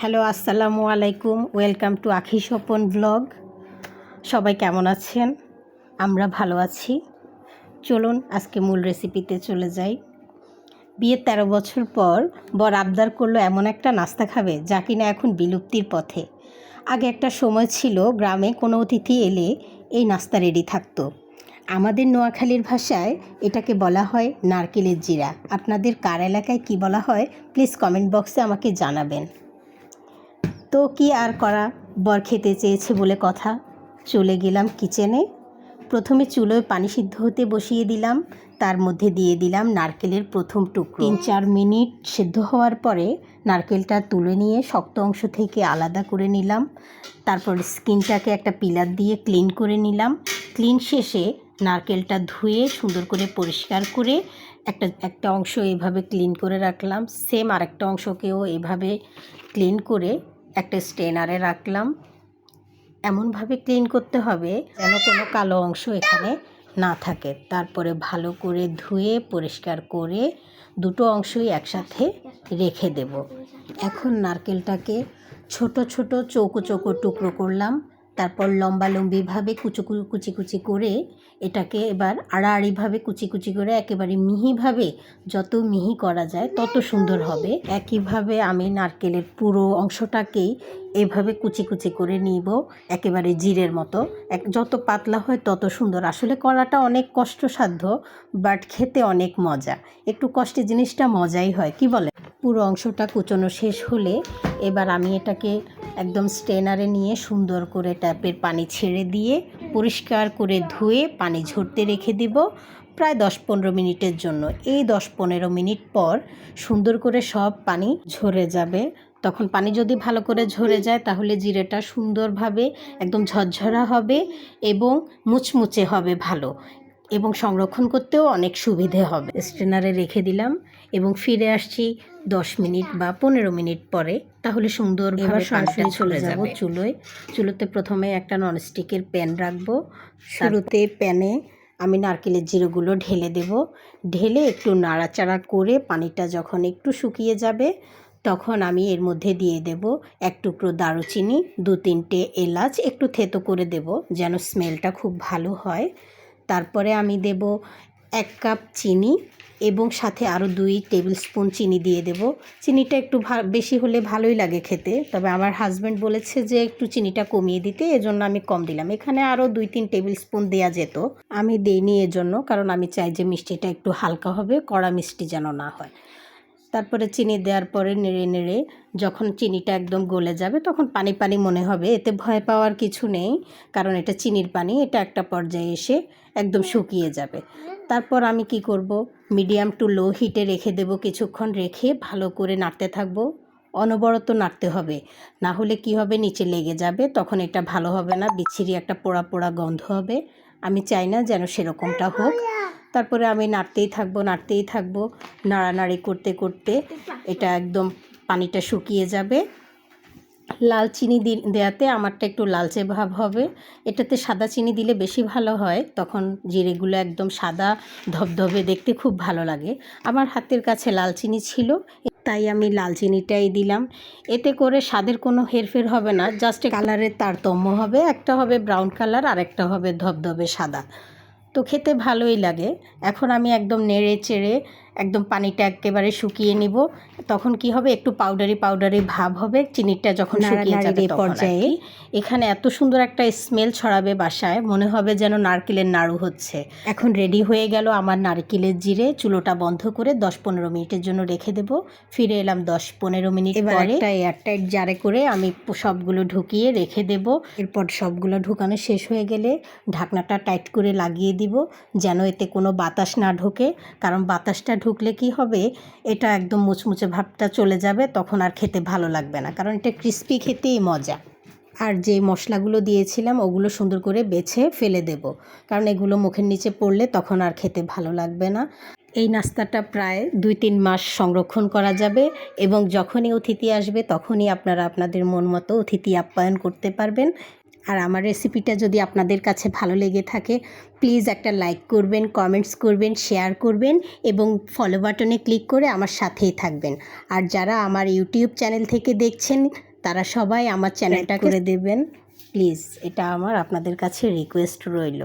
Hello, আসসালামু আলাইকুম। Welcome to আখি স্বপন ব্লগ সবাই কেমন আছেন? আমরা ভালো আছি। চলুন আজকে মূল রেসিপিতে চলে যাই। বিয়ের তেরো বছর পর বর আবদার করল এমন একটা নাস্তা খাবে যা কিনা এখন বিলুপ্তির পথে। আগে একটা সময় ছিল গ্রামে কোনো অতিথি এলে এই নাস্তা রেডি থাকতো। আমাদের নোয়াখালীর ভাষায় এটাকে বলা হয় নারকেলের জিরা। আপনাদের কার এলাকায় কী বলা হয় প্লিজ কমেন্ট বক্সে আমাকে জানাবেন। তো কি আর করা? বর খেতে চেয়েছে বলে কথা। চলে গেলাম কিচেনে। প্রথমে চুলোয় পানি সিদ্ধ হতে বসিয়ে দিলাম। তার মধ্যে দিয়ে দিলাম নারকেলের প্রথম টুকরো। তিন চার মিনিট সিদ্ধ হওয়ার পরে নারকেলটা তুলে নিয়ে শক্ত অংশ থেকে আলাদা করে নিলাম। তারপর স্কিনটাকে একটা পিলার দিয়ে ক্লিন করে নিলাম। ক্লিন শেষে নারকেলটা ধুয়ে সুন্দর করে পরিষ্কার করে একটা একটা অংশ এইভাবে ক্লিন করে রাখলাম। সেম আরেকটা অংশকেও এইভাবে ক্লিন করে একটা স্টেনারে রাখলাম। এমনভাবে ক্লিন করতে হবে যেন কোনো কালো অংশ এখানে না থাকে। তারপরে ভালো করে ধুয়ে, পরিষ্কার করে দুটো অংশই একসাথে রেখে দেব। এখন নারকেলটাকে ছোট ছোট চৌকো চৌকো টুকরো করলাম। তারপর লম্বা লম্বিভাবে কুচু কুচি কুচি করে এটাকে এবার আড়াআড়িভাবে কুচি কুচি করে একেবারে মিহিভাবে যত মিহি করা যায় তত সুন্দর হবে। একইভাবে আমি নারকেলের পুরো অংশটাকেই এভাবে কুচি কুচি করে নিব, একেবারে জিরের মতো। এক, যত পাতলা হয় তত সুন্দর। আসলে করাটা অনেক কষ্টসাধ্য, বাট খেতে অনেক মজা। একটু কষ্টের জিনিসটা মজাই হয়, কি বলে পুরো অংশটা কুচোনো শেষ হলে এবার আমি এটাকে একদম স্টেনারে নিয়ে সুন্দর করে ট্যাপের পানি ছেড়ে দিয়ে পরিষ্কার করে ধুয়ে পানি ঝরতে রেখে দিব প্রায় দশ পনেরো মিনিটের জন্য। এই দশ পনেরো মিনিট পর সুন্দর করে সব পানি ঝরে যাবে। তখন পানি যদি ভালো করে ঝরে যায় তাহলে জিরেটা সুন্দরভাবে একদম ঝরঝরা হবে এবং মুচমুচে হবে ভালো। এবং সংরক্ষণ করতেও অনেক সুবিধে হবে। স্ট্রেনারে রেখে দিলাম এবং ফিরে আসছি দশ মিনিট বা পনেরো মিনিট পরে। তাহলে সুন্দরভাবে সরাসরি চলে যাব। চুলোয় চুলোতে প্রথমে একটা ননস্টিকের প্যান রাখব। শুরুতে প্যানে আমি নারকেলের জিরোগুলো ঢেলে দেব। ঢেলে একটু নাড়াচাড়া করে পানিটা যখন একটু শুকিয়ে যাবে তখন আমি এর মধ্যে দিয়ে দেব এক টুকরো দারুচিনি দু তিনটে এলাচ একটু থেতো করে দেব যেন স্মেলটা খুব ভালো হয়। তারপরে আমি দেব এক কাপ চিনি এবং সাথে আরও দুই টেবিল স্পুন চিনি দিয়ে দেব। চিনিটা একটু বেশি হলে ভালোই লাগে খেতে। তবে আমার হাজব্যান্ড বলেছে যে একটু চিনিটা কমিয়ে দিতে, এজন্য আমি কম দিলাম। এখানে আরও দুই তিন টেবিল স্পুন দেওয়া যেত। আমি দিইনি এজন্য, কারণ আমি চাই যে মিষ্টিটা একটু হালকা হবে, কড়া মিষ্টি যেন না হয়। তারপরে চিনি দেওয়ার পরে নেড়ে নেড়ে যখন চিনিটা একদম গলে যাবে তখন পানি পানি মনে হবে। এতে ভয় পাওয়ার কিছু নেই, কারণ এটা চিনির পানি, এটা একটা পর্যায়ে এসে একদম শুকিয়ে যাবে। তারপর আমি কি করব? মিডিয়াম টু লো হিটে রেখে দেব কিছুক্ষণ, রেখে ভালো করে নাড়তে থাকব। অনবরত নাড়তে হবে, না হলে কি হবে? নিচে লেগে যাবে, তখন এটা ভালো হবে না, বিচ্ছিরি একটা পোড়া পোড়া গন্ধ হবে। আমি চাই না যেন সেরকমটা হোক। তারপরে আমি নাড়তেই থাকব নাড়তেই থাকব, নাড়ানাড়ি করতে করতে এটা একদম পানিটা শুকিয়ে যাবে। লাল চিনি দেওয়াতে আমারটা একটু লালচে ভাব হবে। এটাতে সাদা চিনি দিলে বেশি ভালো হয়, তখন জিরেগুলো একদম সাদা ধবধবে দেখতে খুব ভালো লাগে। আমার হাতের কাছে লাল চিনি ছিল, তাই আমি লাল চিনিটাই দিলাম। এতে করে স্বাদের কোনো হেরফের হবে না, জাস্ট কালারের তারতম্য হবে, একটা হবে ব্রাউন কালার আর একটা হবে ধবধবে সাদা। তো খেতে ভালোই লাগে। এখন আমি একদম নেড়ে চেড়ে একদম পানিটা একেবারে শুকিয়ে নিব। তখন কি হবে? একটু পাউডারি পাউডারি ভাব হবে। চিনিটা যখন শুকিয়ে যাবে পর্যায়ে। এখানে এত সুন্দর একটা স্মেল ছড়াবে বাসায়। মনে হবে যেন নারকেলের নাড়ু হচ্ছে। এখন রেডি হয়ে গেল আমার নারকেলের জিরে। চুলোটা বন্ধ করে দশ পনেরো মিনিটের জন্য রেখে দেব। ফিরে এলাম দশ পনেরো মিনিট পরে। একটা এয়ারটাইট জারে করে আমি সবগুলো ঢুকিয়ে রেখে দেব। এরপর সবগুলো ঢুকানো শেষ হয়ে গেলে ঢাকনাটা টাইট করে লাগিয়ে দিব। যেন এতে কোনো বাতাস না ঢোকে। কারণ বাতাসটা ঢুকলে কি হবে? এটা একদম মুচমুচে ভাবটা চলে যাবে, তখন আর খেতে ভালো লাগবে না। কারণ এটা ক্রিস্পি খেতেই মজা। আর যে মশলাগুলো দিয়েছিলাম, ওগুলো সুন্দর করে বেছে ফেলে দেব। কারণ এগুলো মুখের নিচে পড়লে তখন আর খেতে ভালো লাগবে না। এই নাস্তাটা প্রায় দুই তিন মাস সংরক্ষণ করা যাবে এবং যখনই অতিথি আসবে, তখনই আপনারা আপনাদের মন মতো অতিথি আপ্যায়ন করতে পারবেন। আর আমার রেসিপিটা যদি আপনাদের কাছে ভালো লেগে থাকে প্লিজ একটা লাইক করবেন কমেন্টস করবেন শেয়ার করবেন এবং ফলো বাটনে ক্লিক করে আমার সাথেই থাকবেন। আর যারা আমার ইউটিউব চ্যানেল থেকে দেখছেন তারা সবাই আমার চ্যানেলটা করে দেবেন। প্লিজ এটা আমার আপনাদের কাছে রিকোয়েস্ট রইল।